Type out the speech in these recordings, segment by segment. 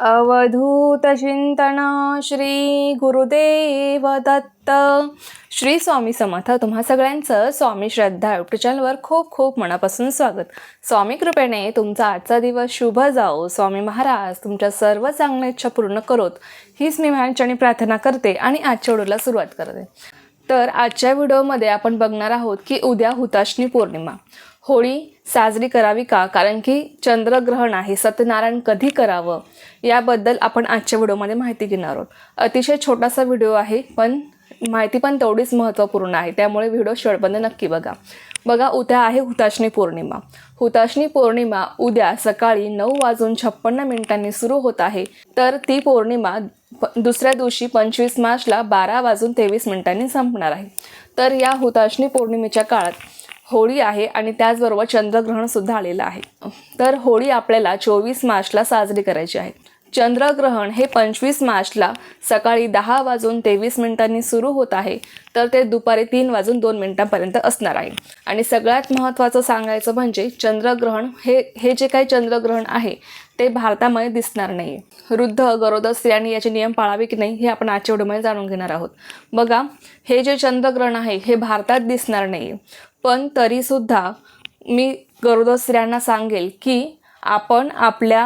अवधूत चिंतन श्री गुरुदेव दत्त. श्री स्वामी समर्थ तुम्हा सगळ्यांचं स्वामी श्रद्धा युट्यूब चॅनलवर खूप खूप मनापासून स्वागत. स्वामी कृपेने तुमचा आजचा दिवस शुभ जाओ स्वामी महाराज तुमच्या सर्व चांगल्या इच्छा पूर्ण करोत. हीच मी माझ्याने प्रार्थना करते आणि आजच्या व्हिडिओला सुरुवात करते. तर आजच्या व्हिडिओमध्ये आपण बघणार आहोत की उद्या हुताशनी पौर्णिमा. होळी साजरी करावी का? कारण की चंद्रग्रहण आहे सत्यनारायण कधी करावं? याबद्दल आपण आजच्या व्हिडिओमध्ये माहिती घेणार आहोत. अतिशय छोटासा व्हिडिओ आहे पण माहिती पण तेवढीच महत्त्वपूर्ण आहे. त्यामुळे व्हिडिओ शेवटपर्यंत नक्की बघा. बघा उद्या आहे हुताशनी पौर्णिमा. हुताशनी पौर्णिमा उद्या सकाळी नऊ वाजून छप्पन्न मिनिटांनी सुरू होत आहे. तर ती पौर्णिमा प दुसऱ्या दिवशी पंचवीस मार्चला बारा वाजून तेवीस मिनिटांनी संपणार आहे. तर या हुताशनी पौर्णिमेच्या काळात होळी आहे आणि त्याचबरोबर चंद्रग्रहणसुद्धा आलेलं आहे. तर होळी आपल्याला चोवीस मार्चला साजरी करायची आहे. चंद्रग्रहण हे पंचवीस मार्चला सकाळी दहा वाजून तेवीस मिनिटांनी सुरू होत आहे. तर ते दुपारी तीन वाजून दोन मिनिटांपर्यंत असणार आहे. आणि सगळ्यात महत्त्वाचं सांगायचं म्हणजे चंद्रग्रहण हे हे जे काही चंद्रग्रहण आहे ते भारतामध्ये दिसणार नाही. वृद्ध गरोदर स्त्रियांनी याचे नियम पाळावे की नाही हे आपण आजच्या व्हिडिओमध्ये जाणून घेणार आहोत. बघा हे जे चंद्रग्रहण आहे हे भारतात दिसणार नाही. पण तरीसुद्धा मी गरोदर स्त्रियांना सांगेल की आपण आपल्या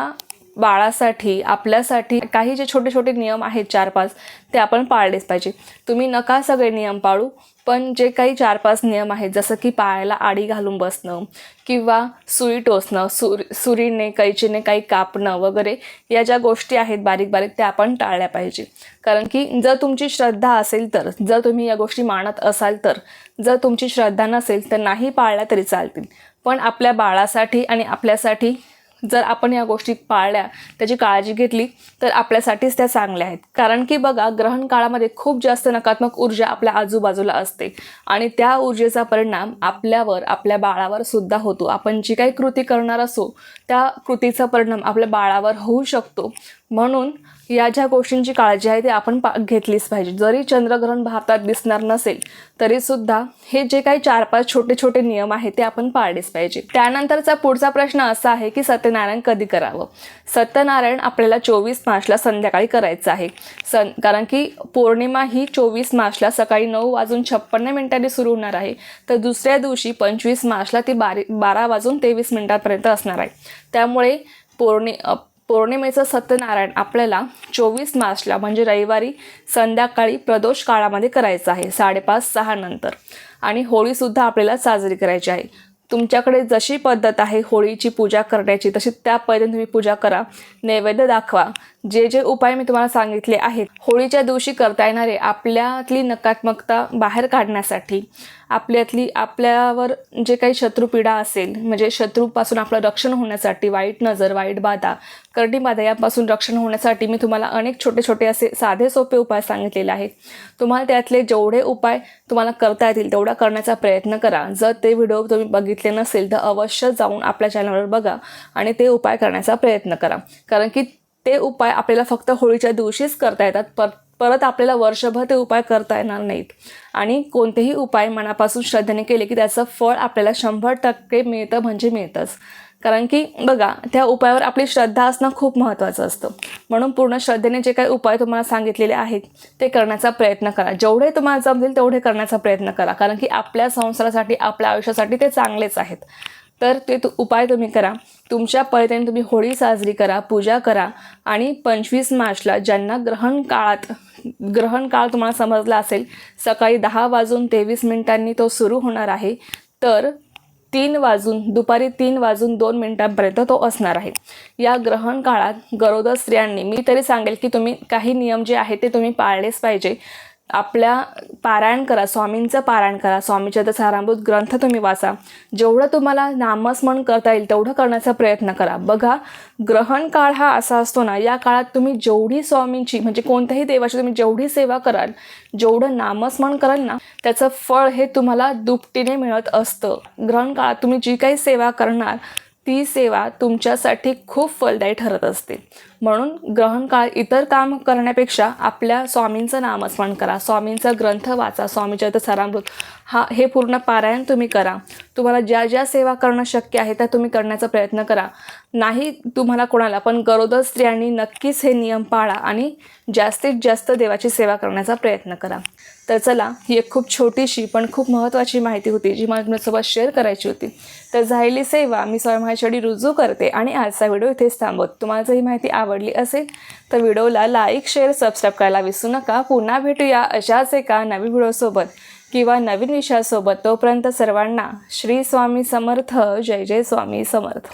बाळासाठी आपल्यासाठी काही जे छोटे छोटे नियम आहेत चार पाच ते आपण पाळलेच पाहिजे. तुम्ही नका सगळे नियम पाळू पण जे काही चार पाच नियम आहेत जसं की पायाला आडी घालून बसणं किंवा सुई टोचणं सुर सुरीने कैचीने काही कापणं वगैरे या ज्या गोष्टी आहेत बारीक बारीक त्या आपण टाळल्या पाहिजे. कारण की जर तुमची श्रद्धा असेल तर जर तुम्ही या गोष्टी मानत असाल तर जर तुमची श्रद्धा नसेल तर नाही पाळल्या तरी चालतील. पण आपल्या बाळासाठी आणि आपल्यासाठी जर आपण या गोष्टी पाळल्या त्याची काळजी घेतली तर आपल्यासाठीच त्या चांगल्या आहेत. कारण की बघा ग्रहण काळामध्ये खूप जास्त नकारात्मक ऊर्जा आपल्या आजूबाजूला असते. आणि त्या ऊर्जेचा परिणाम आपल्यावर आपल्या बाळावर सुद्धा होतो. आपण जी काही कृती करणार असो त्या कृतीचा परिणाम आपल्या बाळावर होऊ शकतो. म्हणून या ज्या गोष्टींची काळजी आहे ती आपण पा घेतलीच पाहिजे. जरी चंद्रग्रहण भारतात दिसणार नसेल तरीसुद्धा हे जे काही चार पाच छोटे छोटे नियम आहेत ते आपण पाळलेच पाहिजे. त्यानंतरचा पुढचा प्रश्न असा आहे की सत्यनारायण कधी करावं? सत्यनारायण आपल्याला चोवीस मार्चला संध्याकाळी करायचं आहे. सं कारण की पौर्णिमा ही चोवीस मार्चला सकाळी नऊ वाजून छप्पन्न मिनिटांनी सुरू होणार आहे. तर दुसऱ्या दिवशी पंचवीस मार्चला ती बारी बारा वाजून तेवीस मिनिटांपर्यंत असणार आहे. त्यामुळे पौर्णि पौर्णिमेचं सत्यनारायण आपल्याला चोवीस मार्चला म्हणजे रविवारी संध्याकाळी प्रदोष काळामध्ये करायचं आहे साडेपाच सहा नंतर. आणि होळीसुद्धा आपल्याला साजरी करायची आहे. तुमच्याकडे जशी पद्धत आहे होळीची पूजा करण्याची तशी त्या पद्धतीने तुम्ही पूजा करा. नैवेद्य दाखवा. जे जे उपाय मी तुम्हाला सांगितले आहेत होळीच्या दिवशी करता येणारे आपल्यातली नकारात्मकता बाहेर काढण्यासाठी आपल्यातली आपल्यावर जे काही शत्रुपीडा असेल म्हणजे शत्रूपासून आपलं रक्षण होण्यासाठी वाईट नजर वाईट बाधा करडी बाधा यापासून रक्षण होण्यासाठी मी तुम्हाला अनेक छोटे छोटे असे साधे सोपे उपाय सांगितलेले आहेत. तुम्हाला त्यातले जेवढे उपाय तुम्हाला करता येतील तेवढा करण्याचा प्रयत्न करा. जर ते व्हिडिओ तुम्ही बघितले नसेल तर अवश्य जाऊन आपल्या चॅनलवर बघा आणि ते उपाय करण्याचा प्रयत्न करा. कारण की ते उपाय आपल्याला फक्त होळीच्या दिवशीच करता येतात. पर परत आपल्याला वर्षभर ते उपाय करता येणार नाहीत. आणि कोणतेही उपाय मनापासून श्रद्धेने केले की त्याचं फळ आपल्याला शंभर टक्के मिळतं म्हणजे मिळतंच. कारण की बघा त्या उपायावर आपली श्रद्धा असणं खूप महत्त्वाचं असतं. म्हणून पूर्ण श्रद्धेने जे काही उपाय तुम्हाला सांगितलेले आहेत ते करण्याचा प्रयत्न करा. जेवढे तुम्हाला जमतील तेवढे करण्याचा प्रयत्न करा. कारण की आपल्या संसारासाठी आपल्या आयुष्यासाठी ते चांगलेच आहेत. तर ते तु उपाय तुम्ही करा. तुमच्या पळतेने तुम्ही होळी साजरी करा पूजा करा आणि पंचवीस मार्चला ज्यांना ग्रहण काळात ग्रहण काळ तुम्हाला समजला असेल सकाळी दहा वाजून तेवीस मिनिटांनी तो सुरू होणार आहे तर तीन वाजून दुपारी तीन वाजून दोन मिनिटांपर्यंत तो असणार आहे. या ग्रहण काळात गरोदर स्त्रियांनी मी तरी सांगेल की तुम्ही काही नियम जे आहेत ते तुम्ही पाळलेच पाहिजे. आपल्या पारायण करा स्वामींचं पारायण करा स्वामीच्या तर सारामृत ग्रंथ तुम्ही वाचा. जेवढं तुम्हाला नामस्मरण करता येईल तेवढं करण्याचा प्रयत्न करा. बघा ग्रहण काळ हा असा असतो ना या काळात तुम्ही जेवढी स्वामींची म्हणजे कोणत्याही देवाची तुम्ही जेवढी सेवा कराल जेवढं नामस्मरण कराल ना त्याचं फळ हे तुम्हाला दुपटीने मिळत असतं. ग्रहण काळात तुम्ही जी काही सेवा करणार ती सेवा तुमच्यासाठी खूप फलदायी ठरत असते. म्हणून ग्रहण काळ इतर काम करण्यापेक्षा आपल्या स्वामींचं नामस्मरण करा. स्वामींचा ग्रंथ वाचा. स्वामीचरित्र सारामृत. हा हे पूर्ण पारायण तुम्ही करा. तुम्हाला ज्या ज्या सेवा करणं शक्य आहे त्या तुम्ही करण्याचा प्रयत्न करा. नाही तुम्हाला कोणाला पण गरोदर स्त्रियांनी नक्कीच हे नियम पाळा आणि जास्तीत जास्त देवाची सेवा करण्याचा प्रयत्न करा. तर चला ही एक खूप छोटीशी पण खूप महत्त्वाची माहिती होती जी मला तुमच्यासोबत शेअर करायची होती. तर झालेली सेवा मी स्वयं माझ्यासाठी रुजू करते आणि आजचा व्हिडिओ इथेच थांबवत. तुम्हाला जर ही माहिती आवडली असेल तर व्हिडिओला लाईक शेअर सबस्क्राईब करायला विसरू नका. पुन्हा भेटूया अशाच एका नवीन व्हिडिओसोबत किंवा नवीन विषयासोबत. तोपर्यंत सर्वांना श्री स्वामी समर्थ. जय जय स्वामी समर्थ.